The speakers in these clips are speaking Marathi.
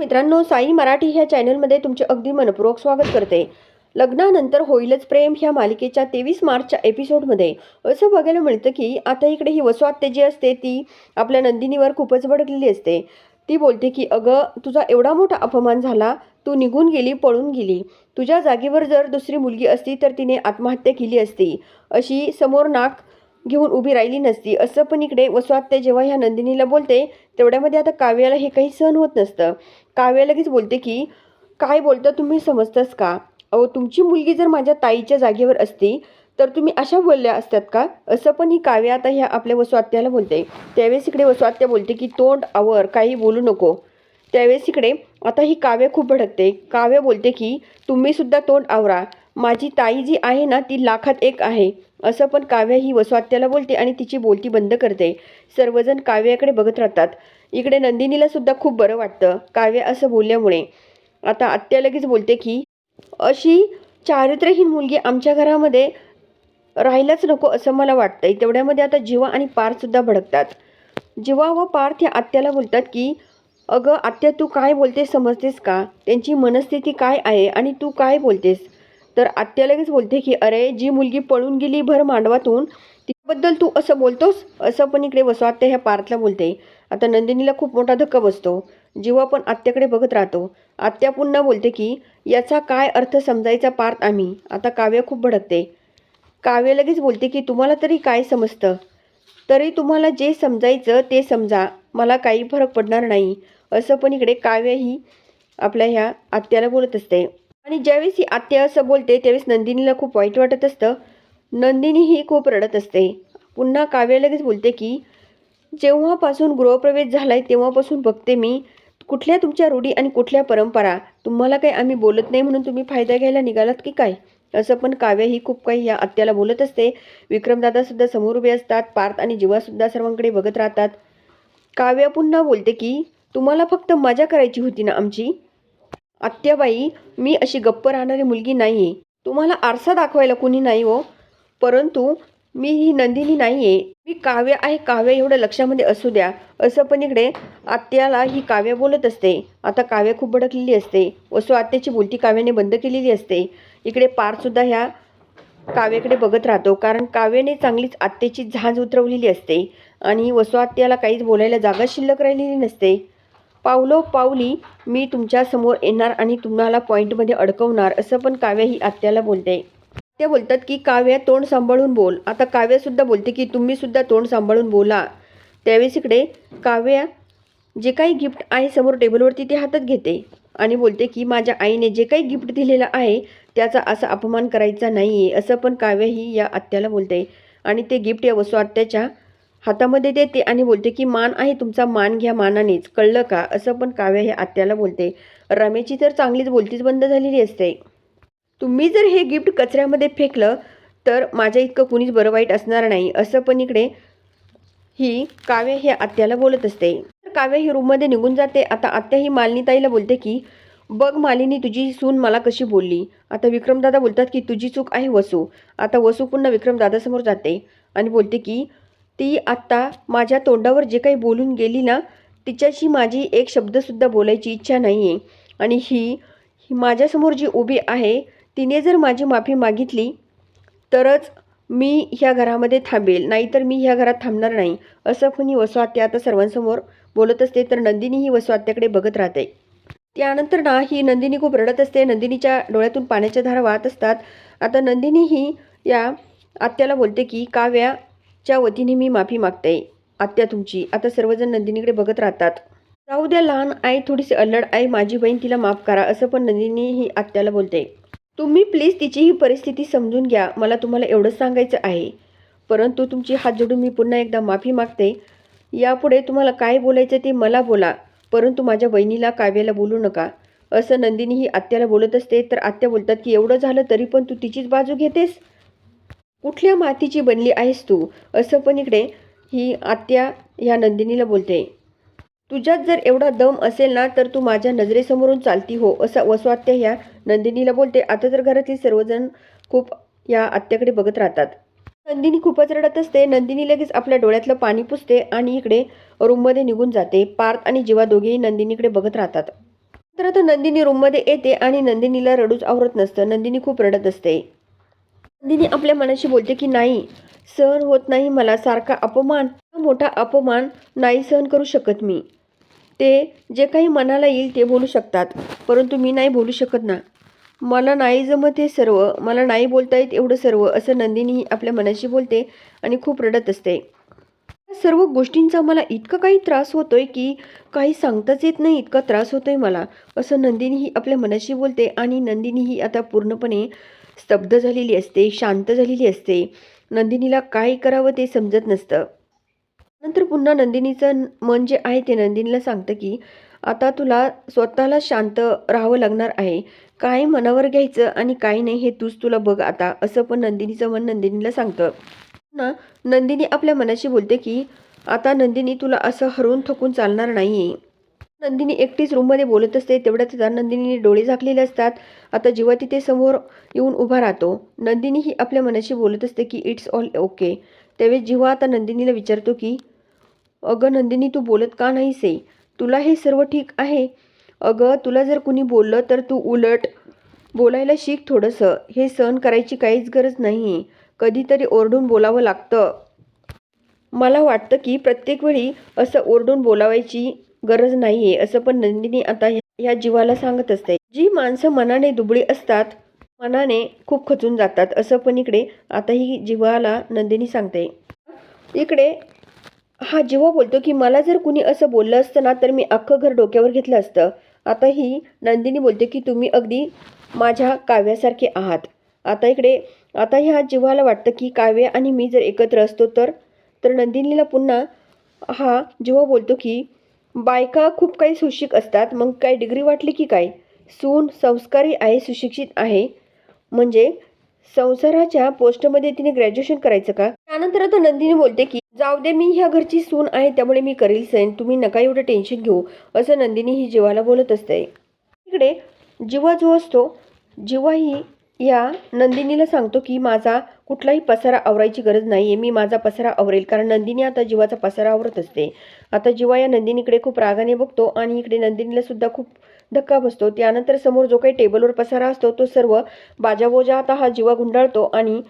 मित्रांनो साई मराठी ह्या चॅनलमध्ये तुमचे अगदी मनपूर्वक स्वागत करते. लग्नानंतर होईलच प्रेम ह्या मालिकेच्या तेवीस मार्चच्या एपिसोडमध्ये. असं बघायला मिळतं की आता इकडे ही वसुआत्या जी असते ती आपल्या नंदिनीवर खूपच भडकलेली असते. ती बोलते की अगं तुझा एवढा मोठा अपमान झाला तू निघून गेली पळून गेली. तुझ्या जागेवर जर दुसरी मुलगी असती तर तिने आत्महत्या केली असती. अशी समोर नाक घेऊन उभी राहिली नसती. असं पण इकडे वसुआत्या जेव्हा ह्या नंदिनीला बोलते तेवढ्यामध्ये आता काव्याला हे काही सहन होत नसतं. काव्या लगेच बोलते की काय बोलतं तुम्ही समजताच का? अहो तुमची मुलगी जर माझ्या ताईच्या जागेवर असती तर तुम्ही अशा बोलल्या असतात का? असं पण ही काव्या आता ह्या आपल्या वसुआत्याला बोलते. त्यावेळेस इकडे वसुआत्या बोलते की तोंड आवर काही बोलू नको. त्यावेळेस इकडे आता ही काव्य खूप भडकते. काव्य बोलते की तुम्ही सुद्धा तोंड आवरा. माझी ताई जी आहे ना ती लाखात एक आहे. असं पण काव्य ही वसुआत्याला बोलते आणि तिची बोलती बंद करते. सर्वजण काव्याकडे बघत राहतात. इकडे नंदिनीला सुद्धा खूप बरं वाटतं काव्य असं बोलल्यामुळे. आता आत्या लगेच बोलते की अशी चारित्र्यहीन मुलगी आमच्या घरामध्ये राहायलाच नको असं मला वाटतंय. तेवढ्यामध्ये आता जीवा आणि पार्थसुद्धा भडकतात. जीवा व पार्थ या आत्याला बोलतात की अगं आत्या तू काय बोलतेस समजतेस का? त्यांची मनस्थिती काय आहे आणि तू काय बोलतेस? तर आत्या लगेच बोलते की अरे जी मुलगी पळून गेली भर मांडवातून बद्दल तू असं बोलतोस असं पण इकडे वसवात्या ह्या पार्थला बोलते. आता नंदिनीला खूप मोठा धक्का बसतो. जेव्हा पण आत्याकडे बघत राहतो आत्या पुन्हा बोलते की याचा काय अर्थ समजायचा पार्थ आम्ही? आता काव्य खूप भडकते. काव्य लगेच बोलते की तुम्हाला तरी काय समजतं? तरी तुम्हाला जे समजायचं ते समजा. मला काही फरक पडणार नाही. असं पण इकडे काव्य ही आपल्या ह्या आत्याला बोलत असते. आणि ज्यावेळेस ही आत्या असं बोलते त्यावेळेस नंदिनीला खूप वाईट वाटत असतं. नंदिनी ही खूप रडत असते. पुन्हा काव्य लगेच बोलते की जेव्हापासून गृहप्रवेश झाला आहे तेव्हापासून बघते मी. कुठल्या तुमच्या रूढी आणि कुठल्या परंपरा? तुम्हाला काही आम्ही बोलत नाही म्हणून तुम्ही फायदा घ्यायला निघालात की काय? असं पण काव्य ही खूप काही या आत्याला बोलत असते. विक्रमदादासुद्धा समोर उभे असतात. पार्थ आणि जीवासुद्धा सर्वांकडे बघत राहतात. काव्य पुन्हा बोलते की तुम्हाला फक्त मजा करायची होती ना आमची? आत्याबाई मी अशी गप्प राहणारी मुलगी नाही आहे तुम्हाला आरसा दाखवायला कुणी नाही हो. परंतु मी ही नंदिनी नाही आहे मी काव्य आहे काव्य एवढं लक्षामध्ये असू द्या. असं पण इकडे आत्याला ही काव्य बोलत असते. आता काव्य खूप भडकलेली असते. वसू आत्याची बोलती काव्याने बंद केलेली असते. इकडे पारसुद्धा ह्या काव्याकडे बघत राहतो. कारण काव्याने चांगलीच आत्याची झांज उतरवलेली असते. आणि वसू आत्याला काहीच बोलायला जागा शिल्लक राहिलेली नसते. पावलो पावली मी तुमच्यासमोर येणार आणि तुम्हाला पॉईंटमध्ये अडकवणार असं पण काव्य ही आत्याला बोलते. ते बोलतात की काव्य तोंड सांभाळून बोल. आता काव्यसुद्धा बोलते की तुम्हीसुद्धा तोंड सांभाळून बोला. त्यावेळेस इकडे काव्य जे काही गिफ्ट आहे समोर टेबलवरती ते हातात घेते आणि बोलते की माझ्या आईने जे काही गिफ्ट दिलेलं आहे त्याचा असा अपमान करायचा नाही आहे असं पण काव्य ही या आत्याला बोलते. आणि ते गिफ्ट या वसू आत्याच्या हातामध्ये देते आणि बोलते की मान आहे तुमचा मान घ्या मानानेच. कळलं का? असं पण काव्य हे आत्याला बोलते. रमेची तर चांगलीच बोलतीच बंद झालेली असते. तुम्ही जर हे गिफ्ट कचऱ्यामध्ये फेकलं तर माझ्या इतकं कुणीच बरं वाईट असणार नाही. असं पण इकडे ही काव्य हे आत्याला बोलत असते. तर काव्य ही रूममध्ये निघून जाते. आता आत्या ही मालिनीताईला बोलते की बघ मालिनी तुझी सून मला कशी बोलली? आता विक्रमदादा बोलतात की तुझी चूक आहे वसू. आता वसू पुन्हा विक्रमदादासमोर जाते आणि बोलते की ती आत्ता माझ्या तोंडावर जे काही बोलून गेली ना तिच्याशी माझी एक शब्दसुद्धा बोलायची इच्छा नाही आहे आणि ही ही माझ्यासमोर जी उभी आहे तिने जर माझी माफी मागितली तरच मी ह्या घरामध्ये थांबेल. नाहीतर मी ह्या घरात थांबणार नाही. असं पण ही वसुआत्या आता सर्वांसमोर बोलत असते तर नंदिनी ही वसुआत्याकडे बघत राहते. त्यानंतर ना ही नंदिनी खूप रडत असते. नंदिनीच्या डोळ्यातून पाण्याच्या धारा वाहत असतात. आता नंदिनी ही या आत्याला बोलते की काव्याच्या वतीने मी माफी मागते. आत्या तुमची. आता सर्वजण नंदिनीकडे बघत राहतात. जाऊ द्या लहान आई थोडीशी अल्लड आई माझी बहीण तिला माफ करा असं पण नंदिनी ही आत्याला बोलते. तुम्ही प्लीज तिची ही परिस्थिती समजून घ्या. मला तुम्हाला एवढं सांगायचं आहे. परंतु तुमची हात जोडून मी पुन्हा एकदा माफी मागते. यापुढे तुम्हाला काय बोलायचं ते मला बोला. परंतु माझ्या बहिणीला काव्याला बोलू नका. असं नंदिनी ही आत्याला बोलत असते तर आत्या बोलतात की एवढं झालं तरी पण तू तिचीच बाजू घेतेस? कुठल्या मातीची बनली आहेस तू? असं पण इकडे ही आत्या ह्या नंदिनीला बोलते. तुझ्यात जर एवढा दम असेल ना तर तू माझ्या नजरेसमोरून चालती हो असं वसवात्या ह्या नंदिनीला बोलते. आता तर घरातली सर्वजण खूप या आत्याकडे बघत राहतात. नंदिनी खूपच रडत असते. नंदिनी लगेच आपल्या डोळ्यातलं पाणी पुसते आणि इकडे रूममध्ये निघून जाते. पार्थ आणि जीवा दोघेही नंदिनीकडे बघत राहतात. तर आता नंदिनी रूममध्ये येते आणि नंदिनीला रडूच आवरत नसतं. नंदिनी खूप रडत असते. नंदिनी आपल्या मनाशी बोलते की नाही सहन होत नाही मला. सारखा अपमान मोठा अपमान नाही सहन करू शकत मी. ते जे काही मनाला येईल ते बोलू शकतात. परंतु मी नाही बोलू शकत ना. मला नाही जमत हे सर्व. मला नाही बोलता येत एवढं सर्व असं नंदिनी आपल्या मनाशी बोलते आणि खूप रडत असते. या सर्व गोष्टींचा मला इतका काही त्रास होतोय की काही सांगताच येत नाही इतका त्रास होतोय मला. असं नंदिनी ही आपल्या मनाशी बोलते आणि नंदिनी ही आता पूर्णपणे स्तब्ध झालेली असते शांत झालेली असते. नंदिनीला काय करावं ते समजत नसतं. नंतर पुन्हा नंदिनीचं मन जे आहे ते नंदिनीला सांगतं की आता तुला स्वतःला शांत राहावं लागणार आहे. काय मनावर घ्यायचं आणि काय नाही हे तूच तुला बघ आता असं पण नंदिनीचं मन नंदिनीला सांगतं. ना नंदिनी आपल्या मनाशी बोलते की आता नंदिनी तुला असं हरवून थकून चालणार नाही आहे नंदिनी एकटीच रूममध्ये बोलत असते तेवढ्या त्या नंदिनीने डोळे झाकलेले असतात. आता जेव्हा तिथे समोर येऊन उभा राहतो नंदिनी ही आपल्या मनाशी बोलत असते की इट्स ऑल ओके. त्यावेळेस जेव्हा आता नंदिनीला विचारतो की अगं नंदिनी तू बोलत का नाहीस आहे? तुला हे सर्व ठीक आहे? अगं तुला जर कुणी बोललं तर तू उलट. बोलायला शिक थोडंसं. हे सहन करायची काहीच गरज नाही आहे कधीतरी ओरडून बोलावं लागतं. मला वाटतं की प्रत्येक वेळी असं ओरडून बोलावायची गरज नाही आहे असं पण नंदिनी आता ह्या ह्या जीवाला सांगत असते जी माणसं मनाने दुबळी असतात मनाने खूप खचून जातात असं पण इकडे आता ही जीवाला नंदिनी सांगते इकडे हा जेव्हा बोलतो की मला जर कुणी असं बोललं असतं ना तर मी अख्खं घर डोक्यावर घेतलं असतं. आता ही नंदिनी बोलते की तुम्ही अगदी माझ्या काव्यासारखे आहात. आता इकडे आता ह्या जीवाला वाटतं की काव्य आणि मी जर एकत्र असतो तर तर नंदिनीला पुन्हा हा जेव्हा बोलतो की बायका खूप काही सुशिक असतात मग काय डिग्री वाटली की काय? सून संस्कारी आहे सुशिक्षित आहे. म्हणजे संसाराच्या पोस्टमध्ये तिने ग्रॅज्युएशन करायचं का? त्यानंतर आता नंदिनी बोलते की जाऊ दे मी ह्या घरची सून आहे त्यामुळे मी करील सैन. तुम्ही नका एवढं टेन्शन घेऊ. असं नंदिनी ही जीवाला बोलत असते. इकडे जीवा जो असतो जीवा ही या नंदिनीला सांगतो की माझा कुठलाही पसारा आवरायची गरज नाही आहे मी माझा पसारा आवरेल. कारण नंदिनी आता जीवाचा पसारा आवरत असते. आता जीवा या नंदिनीकडे खूप रागाने बघतो आणि इकडे नंदिनीला सुद्धा खूप धक्का बसतो. त्यानंतर समोर जो काही टेबलवर पसारा असतो तो सर्व बाजाबोजा आता हा जीवा गुंडाळतो आणि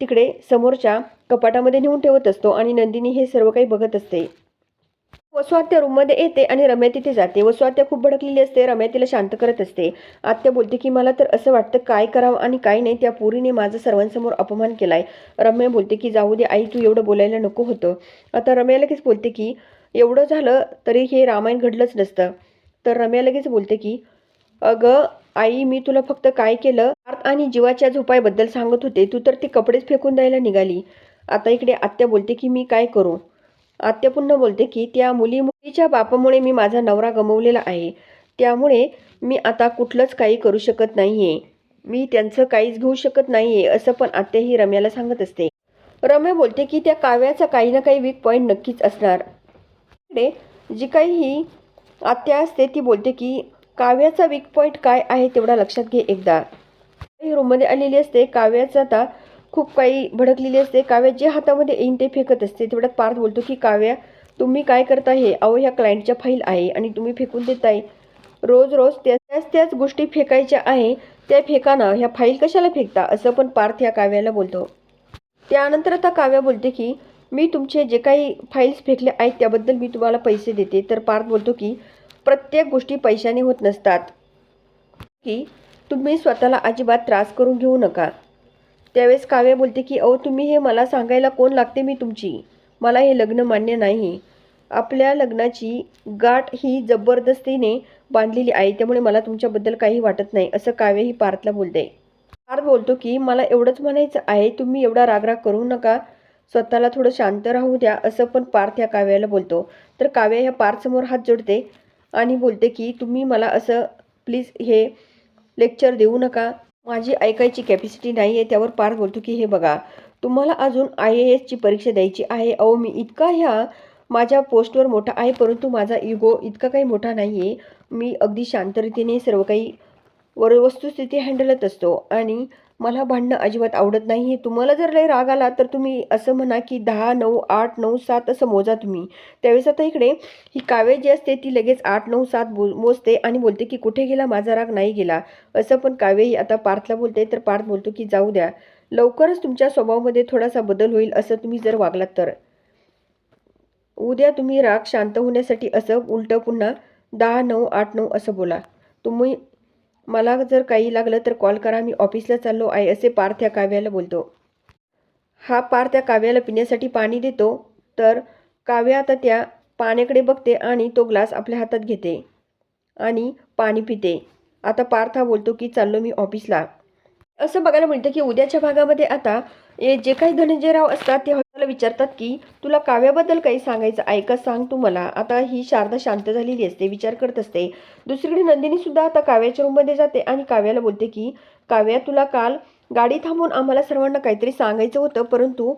तिकडे समोरच्या कपाटामध्ये नेऊन ठेवत असतो आणि नंदिनी हे सर्व काही बघत असते. वसुआत्या रूममध्ये येते आणि रम्या तिथे जाते. वसुआत्या खूप भडकलेली असते. रम्या तिला शांत करत असते. आत्या बोलते की मला तर असं वाटतं काय करावं आणि काय नाही. त्या पुरीने माझा सर्वांसमोर अपमान केलाय. रम्या बोलते की जाऊ दे आई तू एवढं बोलायला नको होतं. आता रम्या लगेच बोलते की एवढं झालं तरी हे रामायण घडलंच नसतं. तर रम्या लगेच बोलते की अगं आई मी तुला फक्त काय केलं? आणि जीवाच्या झोपायबद्दल सांगत होते. तू तर ते कपडेच फेकून द्यायला निघाली. आता इकडे आत्या बोलते की मी काय करू? आत्या पुन्हा बोलते की त्या मुली मुलीच्या बापामुळे मी माझा नवरा गमवलेला आहे. त्यामुळे मी आता कुठलंच काही करू शकत नाही आहे मी त्यांचं काहीच घेऊ शकत नाही आहे असं पण आत्या ही रम्याला सांगत असते. रम्या बोलते की त्या काव्याचा काही ना काही वीक पॉईंट नक्कीच असणार. इकडे जी काही ही आत्या असते ती बोलते की काव्याचा वीक पॉईंट काय आहे तेवढा लक्षात घे एकदा. रूममध्ये आलेली असते काव्याचं आता खूप काही भडकलेली असते. काव्या जे हातामध्ये येईन ते फेकत असते. तेवढ्यात पार्थ बोलतो की काव्या तुम्ही काय करता हे? अहो ह्या क्लायंटच्या फाईल आहे आणि तुम्ही फेकून देताय. रोज रोज त्या- त्याच त्याच गोष्टी फेकायच्या आहे त्या फेकाना ह्या फाईल कशाला फेकता? असं पण पार्थ ह्या काव्याला बोलतो. त्यानंतर आता काव्या बोलते की मी तुमचे जे काही फाईल्स फेकले आहेत त्याबद्दल मी तुम्हाला पैसे देते. तर पार्थ बोलतो की प्रत्येक गोष्टी पैशाने होत नसतात. की तुम्ही स्वतःला अजिबात त्रास करून घेऊ नका. त्यावेळेस काव्या बोलते की अहो तुम्ही हे मला सांगायला कोण लागते मी तुमची? मला हे लग्न मान्य नाही. आपल्या लग्नाची गाठ ही जबरदस्तीने बांधलेली आहे त्यामुळे मला तुमच्याबद्दल काही वाटत नाही असं काव्य ही पार्थला बोलते. पार्थ बोलतो की मला एवढंच म्हणायचं आहे तुम्ही एवढा रागराग करू नका. स्वतःला थोडं शांत राहू द्या असं पण पार्थ ह्या काव्याला बोलतो. तर काव्या ह्या पार्थसमोर हात जोडते. आणि बोलते की तुम्ही मला असं प्लीज हे लेक्चर देऊ नका. माझी ऐकायची कॅपॅसिटी नाही आहे त्यावर पार बोलतो की हे बघा तुम्हाला अजून आय ए एसची परीक्षा द्यायची आहे. अहो मी इतका ह्या माझ्या पोस्टवर मोठा आहे परंतु माझा इगो इतका काही मोठा नाही आहे मी अगदी शांतरीतीने सर्व काही वर वस्तुस्थिती हँडलत असतो. आणि मला भांडणं अजिबात आवडत नाही. तुम्हाला जर लय राग आला तर तुम्ही असं म्हणा की दहा नऊ आठ नऊ सात असं मोजा तुम्ही. त्यावेळेस आता इकडे ही काव्य जी असते ती लगेच आठ नऊ सात बो मोजते आणि बोलते की कुठे गेला माझा राग? नाही गेला. असं पण काव्यही आता पार्थला बोलते तर पार्थ बोलतो की जाऊ द्या. लवकरच तुमच्या स्वभावामध्ये थोडासा बदल होईल असं तुम्ही जर वागलात तर. उद्या तुम्ही राग शांत होण्यासाठी असं उलटं पुन्हा दहा नऊ आठ नऊ असं बोला. तुम्ही मला जर काही लागलं तर कॉल करा. मी ऑफिसला चाललो आहे असे पार्थ या काव्याला बोलतो. हा पार्थ त्या काव्याला पिण्यासाठी पाणी देतो. तर काव्य आता त्या पाण्याकडे बघते आणि तो ग्लास आपल्या हातात घेते आणि पाणी पिते. आता पार्थ हा बोलतो की चाललो मी ऑफिसला. असं बघायला मिळतं की उद्याच्या भागामध्ये आता हे जे काही धनंजयराव असतात ते विचारतात की तुला काव्याबद्दल काही सांगायचं ऐका सांग तू मला. आता ही शारदा शांत झालेली असते विचार करत असते. दुसरीकडे नंदिनी सुद्धा आता काव्याच्या रूममध्ये जाते आणि काव्याला बोलते की काव्या तुला काल गाडी थांबवून आम्हाला सर्वांना काहीतरी सांगायचं होतं परंतु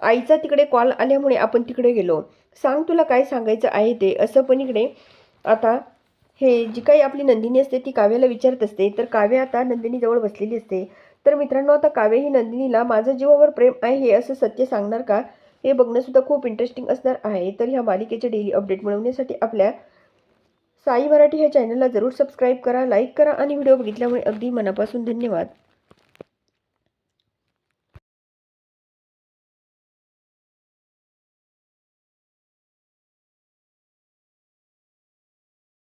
आईचा तिकडे कॉल आल्यामुळे आपण तिकडे गेलो. सांग तुला काय सांगायचं आहे ते. असं पण इकडे आता हे जी काही आपली नंदिनी असते ती काव्याला विचारत असते. तर काव्या आता नंदिनीजवळ बसलेली असते. तर मित्रांनो आता कावेही ही नंदिनीला माझं जीवावर प्रेम आहे हे असं सत्य सांगणार का? हे बघणंसुद्धा खूप इंटरेस्टिंग असणार आहे. तर ह्या मालिकेचे डेली अपडेट मिळवण्यासाठी आपल्या साई मराठी ह्या चॅनलला जरूर सबस्क्राईब करा लाईक करा आणि व्हिडिओ बघितल्यामुळे अगदी मनापासून धन्यवाद.